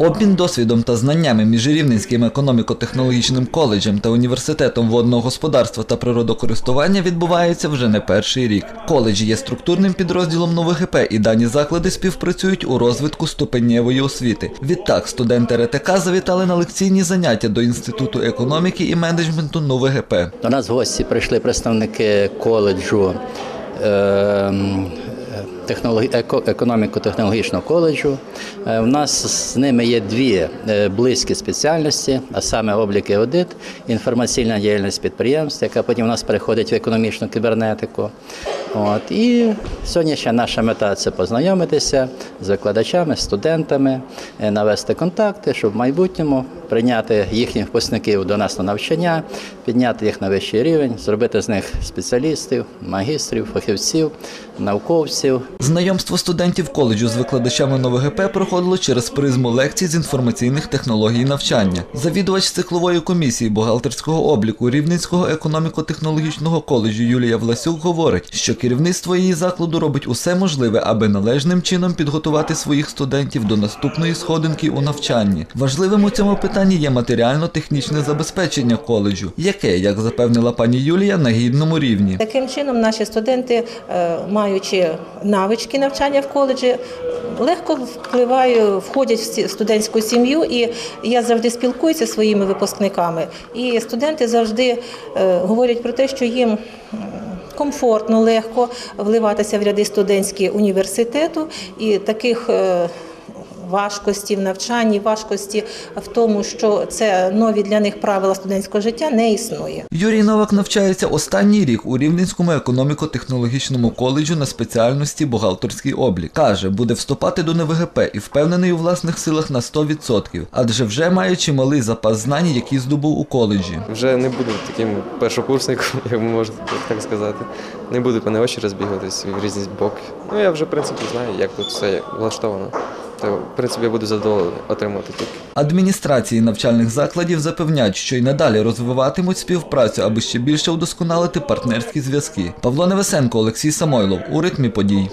Обмін досвідом та знаннями між Рівненським економіко-технологічним коледжем та університетом водного господарства та природокористування відбувається вже не перший рік. Коледж є структурним підрозділом НовГП і дані заклади співпрацюють у розвитку ступенєвої освіти. Відтак, студенти РТК завітали на лекційні заняття до Інституту економіки і менеджменту НовГП. До нас гості прийшли представники коледжу ем, економіко-технологічного коледжу. Е, У нас з ними є дві е, близькі спеціальності, а саме облік і аудит, інформаційна діяльність підприємств, яка потім у нас переходить в економічну кібернетику. От. І сьогоднішня наша мета це познайомитися з викладачами, студентами, е, навести контакти, щоб в майбутньому прийняти їхніх випускників до нас на навчання, підняти їх на вищий рівень, зробити з них спеціалістів, магістрів, фахівців, науковців. Знайомство студентів коледжу з викладачами НовГП проходило через призму лекцій з інформаційних технологій навчання. Завідувач циклової комісії бухгалтерського обліку Рівненського економіко-технологічного коледжу Юлія Власюк говорить, що керівництво її закладу робить усе можливе, аби належним чином підготувати своїх студентів до наступної сходинки у навчанні. Важливим у цьому питанні є матеріально-технічне забезпечення коледжу, яке, як запевнила пані Юлія, на гідному рівні. Таким чином, наші студенти, е, маючи навички навчання в коледжі, легко впливають, входять в студентську сім'ю, і я завжди спілкуюся зі своїми випускниками. І студенти завжди е, говорять про те, що їм комфортно, легко вливатися в ряди студентські університету, і таких. Важкості в навчанні, важкості в тому, що це нові для них правила студентського життя, не існує. Юрій Новак навчається останній рік у Рівненському економіко-технологічному коледжу на спеціальності бухгалтерський облік. Каже, буде вступати до НВГП і впевнений у власних силах на 100%, адже вже має чималий запас знань, які здобув у коледжі. Вже не буду таким першокурсником, як можна так сказати. Не буду по очі розбігатись в різні боки. Ну я вже в принципі знаю, як тут все влаштовано. То в принципі я буду задоволений отримати тільки. Адміністрації навчальних закладів запевняють, що й надалі розвиватимуть співпрацю, аби ще більше удосконалити партнерські зв'язки. Павло Невесенко, Олексій Самойлов у ритмі подій.